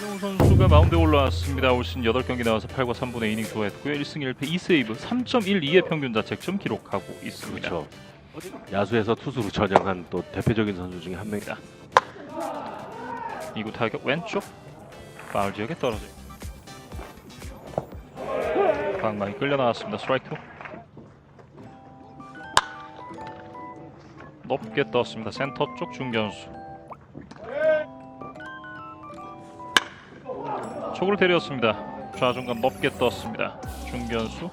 김정우 선수가 마운드에 올라왔습니다. 올 시즌 8경기 나와서 8과 3분의 이닝 소화했고요. 1승 1패 2세이브 3.12의 평균 자책점 기록하고 있습니다. 그렇죠. 야수에서 투수로 전향한 또 대표적인 선수 중에 한 명이다. 2구 타격 왼쪽 파울 지역에 떨어져 방망이 끌려 나왔습니다. 스트라이크 높게 떴습니다. 센터 쪽 중견수 초구를 때렸습니다. 좌중간 높게 떴습니다. 중견수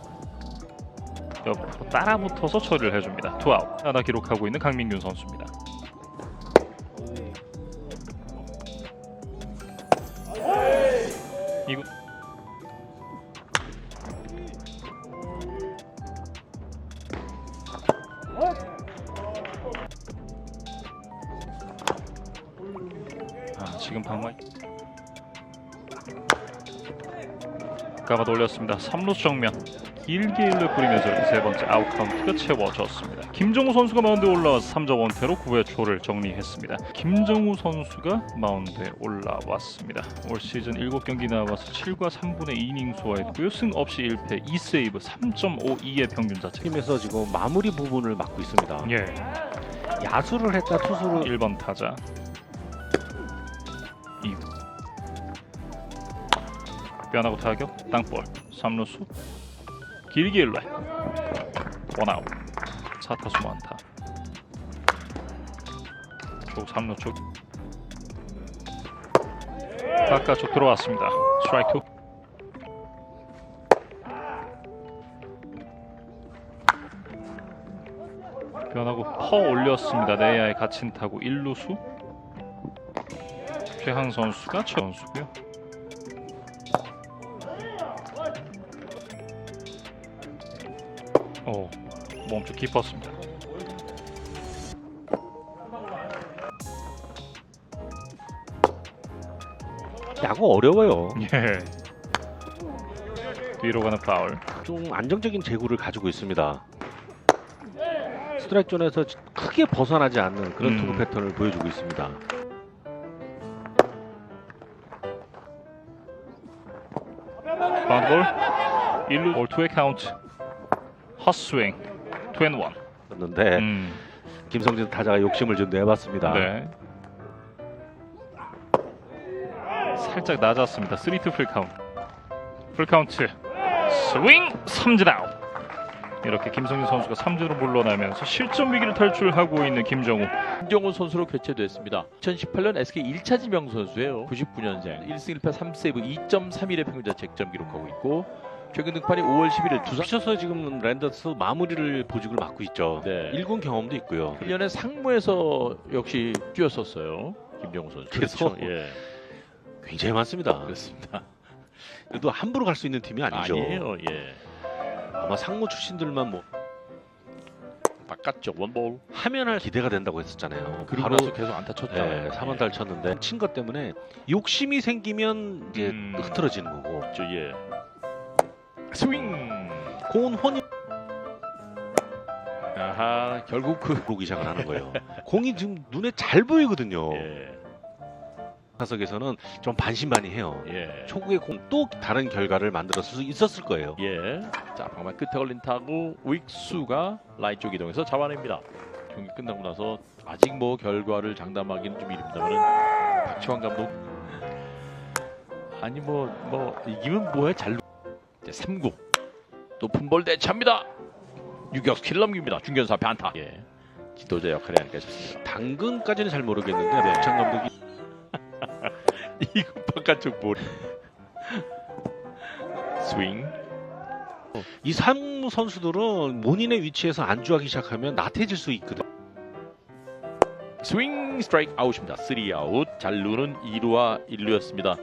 옆으로 따라 붙어서 처리를 해줍니다. 투아웃 하나 기록하고 있는 강민균 선수입니다. 이구 아 지금 방망이 가가 돌렸습니다. 3루 정면. 길게 일루 뿌리면서 이렇게 세 번째 아웃 카운트가 채워졌습니다. 김정우 선수가 마운드에 올라와서 3점 원태로 9회 초를 정리했습니다. 김정우 선수가 마운드에 올라왔습니다. 올 시즌 7경기 나와서 7과 3분의 2이닝 소화했고요. 승 없이 1패 2세이브 3.52의 평균 자책 팀에서 지금 마무리 부분을 맡고 있습니다. 예. 야수를 했다 투수로 1번 타자. 2구 변하고 타격 땅볼 3루수. 길게 1루에 원아웃. 4타수 무안타 쪽 3루 쪽 바깥쪽 들어왔습니다. 스트라이크 변하고 퍼 올렸습니다. 내야에 갇힌 타구 1루수. 최항 선수가 최 선수고요. 오 몸쪽 깊었습니다. 야구 어려워요. 예. 뒤로 가는 파울. 좀 안정적인 제구를 가지고 있습니다. 스트라이크 존에서 크게 벗어나지 않는 그런 음. 투구 패턴을 보여주고 있습니다. 바운드볼 1루 올 투의 카운트. 헛스윙. 투앤원. 그런데 음. 김성진 타자가 욕심을 좀 내봤습니다. 네. 살짝 낮았습니다. 3투 풀 카운트. 풀 카운트. 스윙 삼진 아웃. 이렇게 김성진 선수가 3주로 물러나면서 실점 위기를 탈출하고 있는 김정우. 김정훈 선수로 교체됐습니다. 2018년 SK 1차 지명 선수예요. 99년생 1승 1패 3세이브 2.31의 평균 자책점 기록하고 있고 최근 등판이 5월 11일 두산 부셔서 지금 랜더스 마무리를 보직을 맡고 있죠. 네. 1군 경험도 있고요. 1년에 상무에서 역시 뛰었었어요. 김정훈 선수. 그래서 예. 굉장히 많습니다. 그렇습니다. 그래도 함부로 갈 수 있는 팀이 아니죠. 아니에요. 예. 아마 상무 출신들만 뭐 바깥쪽 원볼. 하면 할 기대가 된다고 했었잖아요. 그리고 바로 계속 안타 쳤잖아요. 예, 3원달 쳤는데 친 것 때문에 욕심이 생기면 이제 음. 흐트러지는 거고 저 예. 스윙. 공은 혼이 아하 결국 그 보기 시작을 하는 거예요. 공이 지금 눈에 잘 보이거든요. 예. 타석에서는 좀 반신반의해요. 예. 초구의 공 또 다른 결과를 만들었을 수 있었을 거예요. 예. 자, 방망 끝에 걸린 타구 윅수가 라인 쪽 이동해서 잡아냅니다. 경기 끝나고 나서 아직 뭐 결과를 장담하기는 좀 이릅니다만은 박치환 감독 아니 뭐 뭐 이기면 뭐해 잘 3구 높은 볼 대차입니다. 유격수 킬 넘깁니다. 중견수 앞에 안타. 예. 지도자 역할이 아닐까 싶습니다. 당근까지는 잘 모르겠는데 네. 박찬 감독이 이거 바깥쪽 볼. 스윙. 이 상무 선수들은 본인의 위치에서 안주하기 시작하면 나태해질 수 있거든. 스윙 스트라이크 아웃입니다. 3 아웃. 잘루는 2루와 1루였습니다.